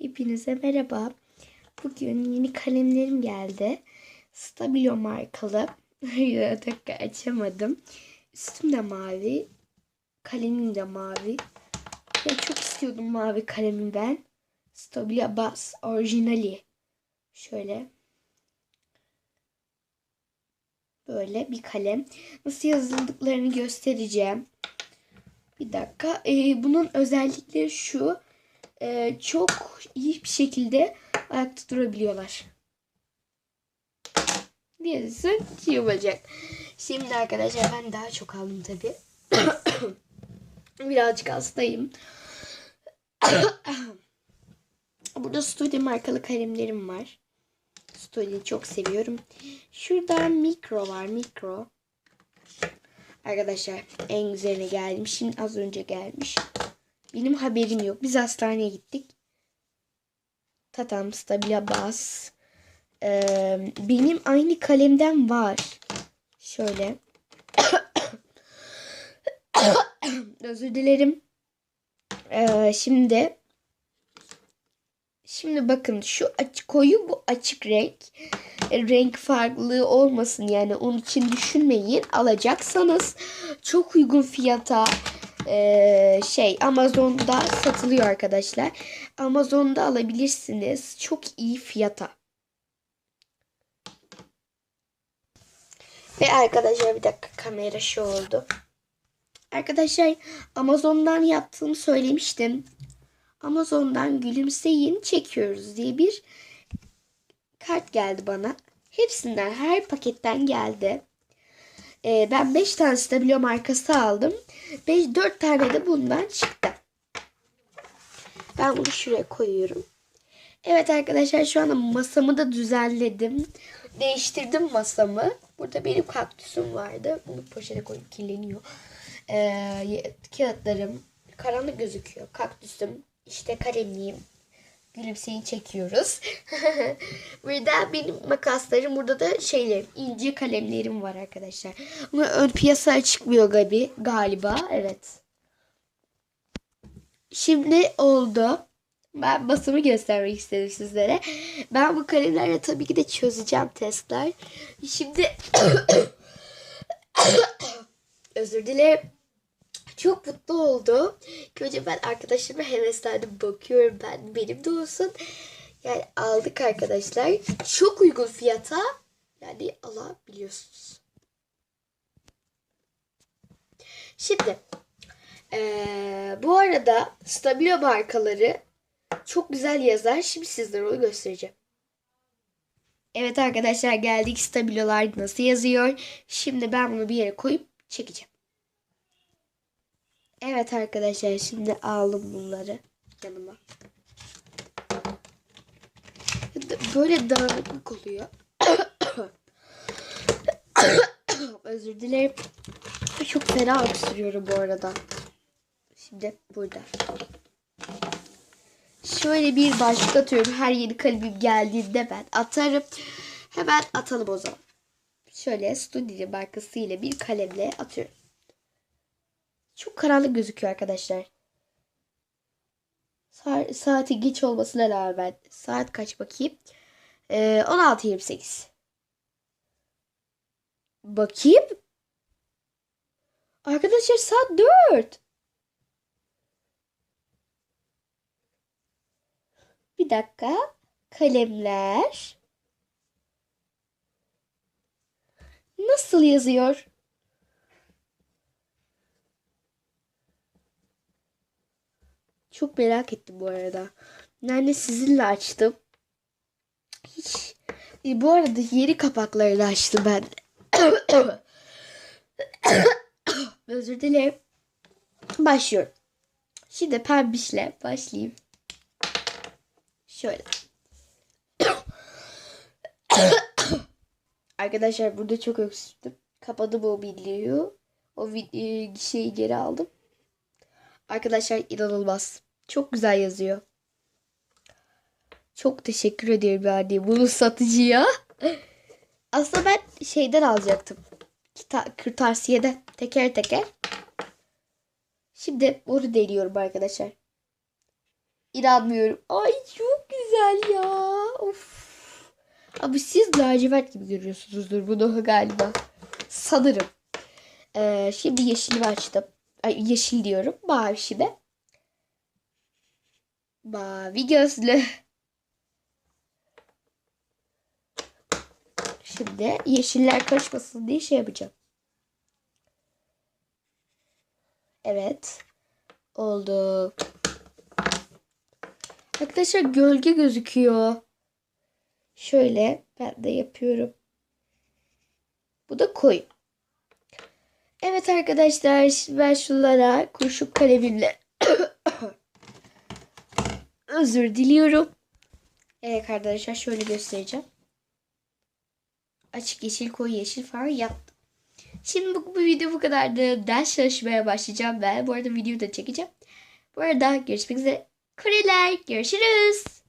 Hepinize merhaba. Bugün yeni kalemlerim geldi. Stabilo markalı. Dakika açamadım. Üstüm de mavi. Kalemim de mavi. Ya çok istiyordum mavi kalemi ben. Stabilo Bas orijinali. Şöyle. Böyle bir kalem. Nasıl yazıldıklarını göstereceğim. Bir dakika. Ee, bunun özellikleri şu. Ee, çok iyi bir şekilde ayakta durabiliyorlar. Diğerisi olacak. Şimdi arkadaşlar ben daha çok aldım tabi. Birazcık hastayım. Burada Studio markalı kalemlerim var. Studio'yu çok seviyorum. Şurada mikro var. Mikro. Arkadaşlar en güzeline geldim. Şimdi az önce gelmiş. Benim haberim yok. Biz hastaneye gittik. Tatam Stabila Bas. Ee, benim aynı kalemden var. Şöyle. Özür dilerim. Ee, şimdi Şimdi bakın şu açık koyu bu açık renk. E, renk farklılığı olmasın yani onun için düşünmeyin. Alacaksanız çok uygun fiyata e, şey Amazon'da satılıyor arkadaşlar. Amazon'da alabilirsiniz. Çok iyi fiyata. Ve arkadaşlar bir dakika kamera şu oldu. Arkadaşlar Amazon'dan yaptığımı söylemiştim. Amazon'dan gülümseyin çekiyoruz diye bir kart geldi bana. Hepsinden her paketten geldi. Ee, ben 5 tane Stabilo markası aldım. 5 4 tane de bundan çıktı. Ben bunu şuraya koyuyorum. Evet arkadaşlar şu anda masamı da düzenledim. Değiştirdim masamı. Burada benim kaktüsüm vardı. Bunu poşete koyup kirleniyor. Ee, kağıtlarım karanlık gözüküyor. Kaktüsüm işte kalemliğim. Gülümseyin çekiyoruz. burada benim makaslarım. Burada da şeylerim. ince kalemlerim var arkadaşlar. Ama ön piyasaya çıkmıyor gabi, galiba. Evet. Şimdi oldu. Ben basımı göstermek istedim sizlere. Ben bu kalemlerle tabii ki de çözeceğim testler. Şimdi özür dilerim. Çok mutlu oldum. İlk önce ben arkadaşlarıma heveslendim. Bakıyorum ben benim de olsun. Yani aldık arkadaşlar. Çok uygun fiyata. Yani alabiliyorsunuz. Şimdi ee, bu arada Stabilo markaları çok güzel yazar. Şimdi sizlere onu göstereceğim. Evet arkadaşlar geldik Stabilolar nasıl yazıyor. Şimdi ben bunu bir yere koyup çekeceğim. Evet arkadaşlar şimdi aldım bunları yanıma. Böyle dağınıklık oluyor. Özür dilerim. Çok fena öksürüyorum bu arada. Şimdi burada. Şöyle bir başlık atıyorum. Her yeni kalemim geldiğinde ben atarım. Hemen atalım o zaman. Şöyle Studio markasıyla bir kalemle atıyorum. Çok karanlık gözüküyor arkadaşlar. Sa saati geç olmasına rağmen saat kaç bakayım? Ee, 16.28. Bakayım. Arkadaşlar saat 4. Bir dakika. Kalemler. Nasıl yazıyor? Çok merak ettim bu arada. Yani sizinle açtım. Hiç. E, bu arada yeni kapaklarını açtım ben. Özür dilerim. Başlıyorum. Şimdi pembişle başlayayım. Şöyle. Arkadaşlar burada çok öksürdüm. Kapadım o videoyu. O videoyu şeyi geri aldım. Arkadaşlar inanılmaz. Çok güzel yazıyor. Çok teşekkür ediyorum yani bunu satıcıya. Aslında ben şeyden alacaktım. Kita kırtasiyeden teker teker. Şimdi bunu deniyorum arkadaşlar. İnanmıyorum. Ay çok güzel ya. Of. Abi siz lacivert gibi görüyorsunuzdur bunu galiba. Sanırım. Ee, şimdi yeşili açtım. Ay, yeşil diyorum. Mavi şimdi. Mavi gözlü. Şimdi yeşiller karışmasın diye şey yapacağım. Evet. Oldu. Arkadaşlar gölge gözüküyor. Şöyle ben de yapıyorum. Bu da koyu. Evet arkadaşlar ben şunlara kurşun kalemimle özür diliyorum. Evet arkadaşlar şöyle göstereceğim. Açık yeşil, koyu yeşil falan yaptım. Şimdi bu, bu video bu kadardı. Ders çalışmaya başlayacağım ben. Bu arada videoyu da çekeceğim. Bu arada görüşmek üzere. Koreler görüşürüz.